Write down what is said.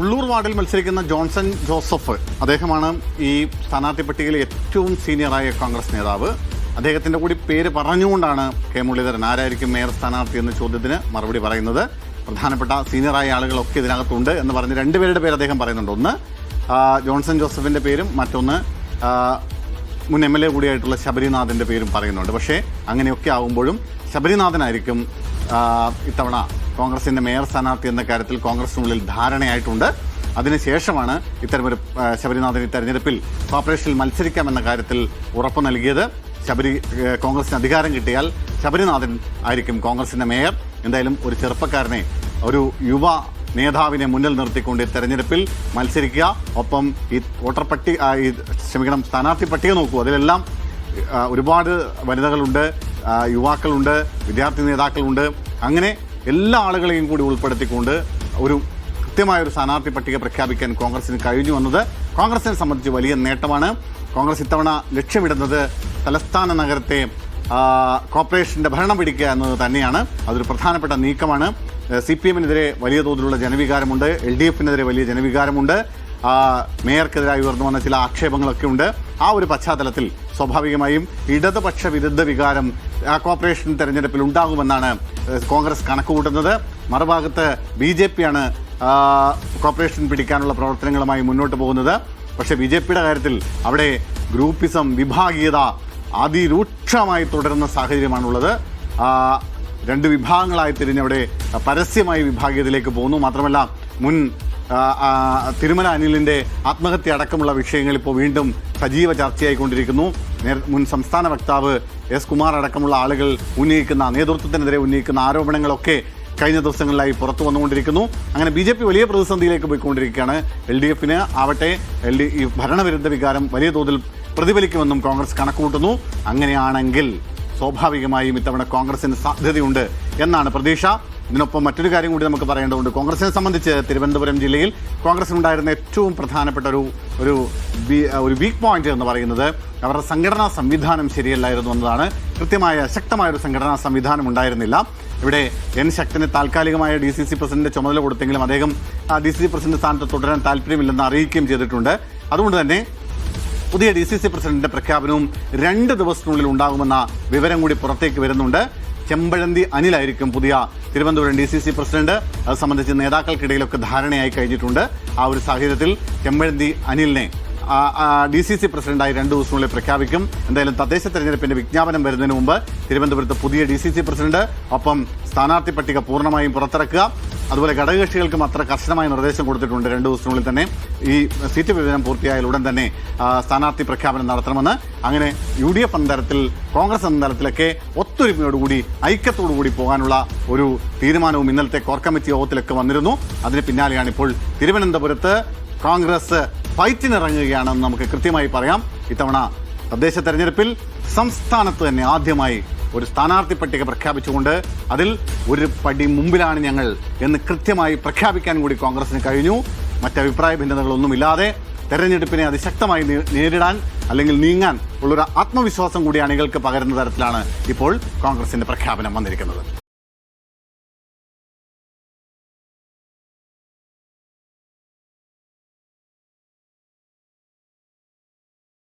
ഉള്ളൂർ വാർഡിൽ മത്സരിക്കുന്ന Johnson Joseph അദ്ദേഹമാണ് ഈ സ്ഥാനാർത്ഥി പട്ടികയിലെ ഏറ്റവും സീനിയറായ കോൺഗ്രസ് നേതാവ്. അദ്ദേഹത്തിന്റെ കൂടി പേര് പറഞ്ഞുകൊണ്ടാണ് കെ മുരളീധരൻ ആരായിരിക്കും മേയർ സ്ഥാനാർത്ഥി എന്ന ചോദ്യത്തിന് മറുപടി പറയുന്നത്. പ്രധാനപ്പെട്ട സീനിയറായ ആളുകളൊക്കെ ഇതിനകത്തുണ്ട് എന്ന് പറഞ്ഞ് രണ്ടുപേരുടെ പേര് അദ്ദേഹം പറയുന്നുണ്ട്. ഒന്ന് ജോൺസൺ ജോസഫിന്റെ പേരും മറ്റൊന്ന് മുൻ എം എൽ എ കൂടിയായിട്ടുള്ള ശബരിനാഥിന്റെ പേരും പറയുന്നുണ്ട്. പക്ഷേ അങ്ങനെയൊക്കെ ആകുമ്പോഴും ശബരിനാഥനായിരിക്കും ഇത്തവണ കോൺഗ്രസിന്റെ മേയർ സ്ഥാനാർത്ഥി എന്ന കാര്യത്തിൽ കോൺഗ്രസിനുള്ളിൽ ധാരണയായിട്ടുണ്ട്. അതിനുശേഷമാണ് ഇത്തരമൊരു ശബരിനാഥൻ തെരഞ്ഞെടുപ്പിൽ കോർപ്പറേഷനിൽ മത്സരിക്കാമെന്ന കാര്യത്തിൽ ഉറപ്പ് നൽകിയത്. ശബരി കോൺഗ്രസിന് അധികാരം കിട്ടിയാൽ ശബരിനാഥൻ ആയിരിക്കും കോൺഗ്രസിന്റെ മേയർ. എന്തായാലും ഒരു ചെറുപ്പക്കാരനെ ഒരു യുവ നേതാവിനെ മുന്നിൽ നിർത്തിക്കൊണ്ട് തെരഞ്ഞെടുപ്പിൽ മത്സരിക്കുക. ഒപ്പം ഈ വോട്ടർ പട്ടി ഈ ക്ഷമിക്കണം സ്ഥാനാർത്ഥി പട്ടിക നോക്കൂ. അതിലെല്ലാം ഒരുപാട് വനിതകളുണ്ട് യുവാക്കളുണ്ട് വിദ്യാർത്ഥി നേതാക്കളുണ്ട്. അങ്ങനെ എല്ലാ ആളുകളെയും കൂടി ഉൾപ്പെടുത്തിക്കൊണ്ട് ഒരു കൃത്യമായ ഒരു സ്ഥാനാർത്ഥി പട്ടിക പ്രഖ്യാപിക്കാൻ കോൺഗ്രസിന് കഴിഞ്ഞു വന്നത് കോൺഗ്രസിനെ സംബന്ധിച്ച് വലിയ നേട്ടമാണ്. കോൺഗ്രസ് ഇത്തവണ ലക്ഷ്യമിടുന്നത് തലസ്ഥാന നഗരത്തെ കോർപ്പറേഷന്റെ ഭരണം പിടിക്കുക എന്നത് തന്നെയാണ്. അതൊരു പ്രധാനപ്പെട്ട നീക്കമാണ്. സി പി എമ്മിനെതിരെ വലിയ തോതിലുള്ള ജനവികാരമുണ്ട്. എൽ ഡി എഫിനെതിരെ വലിയ ജനവികാരമുണ്ട്. മേയർക്കെതിരായി ഉയർന്നു വന്ന ചില ആക്ഷേപങ്ങളൊക്കെ ഉണ്ട്. ആ ഒരു പശ്ചാത്തലത്തിൽ സ്വാഭാവികമായും ഇടതുപക്ഷ വിരുദ്ധ വികാരം കോർപ്പറേഷൻ തെരഞ്ഞെടുപ്പിൽ ഉണ്ടാകുമെന്നാണ് കോൺഗ്രസ് കണക്കുകൂട്ടുന്നത്. മറുഭാഗത്ത് ബി ജെ പിയാണ് കോർപ്പറേഷൻ പിടിക്കാനുള്ള പ്രവർത്തനങ്ങളുമായി മുന്നോട്ട് പോകുന്നത്. പക്ഷേ ബി ജെ പിയുടെ കാര്യത്തിൽ അവിടെ ഗ്രൂപ്പിസം വിഭാഗീയത അതിരൂക്ഷമായി തുടരുന്ന സാഹചര്യമാണുള്ളത്. രണ്ട് വിഭാഗങ്ങളായി തിരിഞ്ഞവിടെ പരസ്യമായി വിഭാഗീയതയിലേക്ക് പോകുന്നു. മാത്രമല്ല മുൻ തിരുമല അനിലിന്റെ ആത്മഹത്യ അടക്കമുള്ള വിഷയങ്ങൾ ഇപ്പോൾ വീണ്ടും സജീവ ചർച്ചയായിക്കൊണ്ടിരിക്കുന്നു. മുൻ സംസ്ഥാന വക്താവ് എസ് കുമാർ അടക്കമുള്ള ആളുകൾ ഉന്നയിക്കുന്ന നേതൃത്വത്തിനെതിരെ ഉന്നയിക്കുന്ന ആരോപണങ്ങളൊക്കെ കഴിഞ്ഞ ദിവസങ്ങളിലായി പുറത്തു വന്നുകൊണ്ടിരിക്കുന്നു. അങ്ങനെ ബി ജെ പി വലിയ പ്രതിസന്ധിയിലേക്ക് പോയിക്കൊണ്ടിരിക്കുകയാണ്. എൽ ഡി എഫിന് ആവട്ടെ എൽ ഡി ഈ ഭരണവിരുദ്ധ വികാരം വലിയ തോതിൽ പ്രതിഫലിക്കുമെന്നും കോൺഗ്രസ് കണക്കുകൂട്ടുന്നു. അങ്ങനെയാണെങ്കിൽ സ്വാഭാവികമായും ഇത്തവണ കോൺഗ്രസിന് സാധ്യതയുണ്ട് എന്നാണ് പ്രതീക്ഷ. ഇതിനൊപ്പം മറ്റൊരു കാര്യം കൂടി നമുക്ക് പറയേണ്ടതുണ്ട്. കോൺഗ്രസിനെ സംബന്ധിച്ച് തിരുവനന്തപുരം ജില്ലയിൽ കോൺഗ്രസിനുണ്ടായിരുന്ന ഏറ്റവും പ്രധാനപ്പെട്ട ഒരു ഒരു ഒരു വീക്ക് പോയിന്റ് എന്ന് പറയുന്നത് അവരുടെ സംഘടനാ സംവിധാനം ശരിയല്ലായിരുന്നു എന്നതാണ്. കൃത്യമായ ശക്തമായ ഒരു സംഘടനാ സംവിധാനം ഉണ്ടായിരുന്നില്ല. ഇവിടെ എൻ ശക്തന് താൽക്കാലികമായ ഡി സി സി പ്രസിഡന്റ് ചുമതല കൊടുത്തെങ്കിലും അദ്ദേഹം ആ ഡി സി സി പ്രസിഡന്റ് സ്ഥാനത്ത് തുടരാൻ താല്പര്യമില്ലെന്ന് അറിയിക്കുകയും ചെയ്തിട്ടുണ്ട്. അതുകൊണ്ട് തന്നെ പുതിയ ഡി സി സി പ്രസിഡന്റിന്റെ പ്രഖ്യാപനവും രണ്ട് ദിവസത്തിനുള്ളിൽ ഉണ്ടാകുമെന്ന വിവരം കൂടി പുറത്തേക്ക് വരുന്നുണ്ട്. ചെമ്പഴന്തി അനിലായിരിക്കും പുതിയ Thiruvananthapuram D C C president അത് സംബന്ധിച്ച് നേതാക്കൾക്കിടയിലൊക്കെ ധാരണയായി കഴിഞ്ഞിട്ടുണ്ട്. ആ ഒരു സാഹചര്യത്തിൽ ചെമ്പഴന്തി അനിലിനെ ഡി സി സി പ്രസിഡന്റായി രണ്ട് ദിവസത്തിനുള്ളിൽ പ്രഖ്യാപിക്കും. എന്തായാലും തദ്ദേശ തെരഞ്ഞെടുപ്പിന്റെ വിജ്ഞാപനം വരുന്നതിന് മുമ്പ് തിരുവനന്തപുരത്ത് പുതിയ ഡി സി സി പ്രസിഡന്റ് ഒപ്പം സ്ഥാനാർത്ഥി പട്ടിക പൂർണമായും പുറത്തിറക്കുക. അതുപോലെ ഘടകകക്ഷികൾക്കും അത്ര കർശനമായ നിർദ്ദേശം കൊടുത്തിട്ടുണ്ട് രണ്ട് ദിവസത്തിനുള്ളിൽ തന്നെ. ഈ സീറ്റ് വിഭജനം പൂർത്തിയായാൽ ഉടൻ തന്നെ സ്ഥാനാർത്ഥി പ്രഖ്യാപനം നടത്തണമെന്ന് അങ്ങനെ യു ഡി എഫ് എന്ന തരത്തിൽ കോൺഗ്രസ് എന്ന തലത്തിലൊക്കെ ഒത്തൊരുമയോടുകൂടി ഐക്യത്തോടുകൂടി പോകാനുള്ള ഒരു തീരുമാനവും ഇന്നലത്തെ കോർ കമ്മിറ്റി യോഗത്തിലൊക്കെ വന്നിരുന്നു. അതിന് പിന്നാലെയാണ് ഇപ്പോൾ തിരുവനന്തപുരത്ത് കോൺഗ്രസ് ഫൈറ്റിനിറങ്ങുകയാണെന്ന് നമുക്ക് കൃത്യമായി പറയാം. ഇത്തവണ തദ്ദേശ തെരഞ്ഞെടുപ്പിൽ സംസ്ഥാനത്ത് തന്നെ ആദ്യമായി ഒരു സ്ഥാനാർത്ഥി പട്ടിക പ്രഖ്യാപിച്ചുകൊണ്ട് അതിൽ ഒരു പടി മുമ്പിലാണ് ഞങ്ങൾ എന്ന് കൃത്യമായി പ്രഖ്യാപിക്കാൻ കൂടി കോൺഗ്രസിന് കഴിഞ്ഞു. മറ്റഭിപ്രായ ഭിന്നതകളൊന്നുമില്ലാതെ തെരഞ്ഞെടുപ്പിനെ അതിശക്തമായി നേരിടാൻ അല്ലെങ്കിൽ നീങ്ങാൻ ഉള്ളൊരു ആത്മവിശ്വാസം കൂടി അണികൾക്ക് പകരുന്ന തരത്തിലാണ് ഇപ്പോൾ കോൺഗ്രസിന്റെ പ്രഖ്യാപനം വന്നിരിക്കുന്നത്.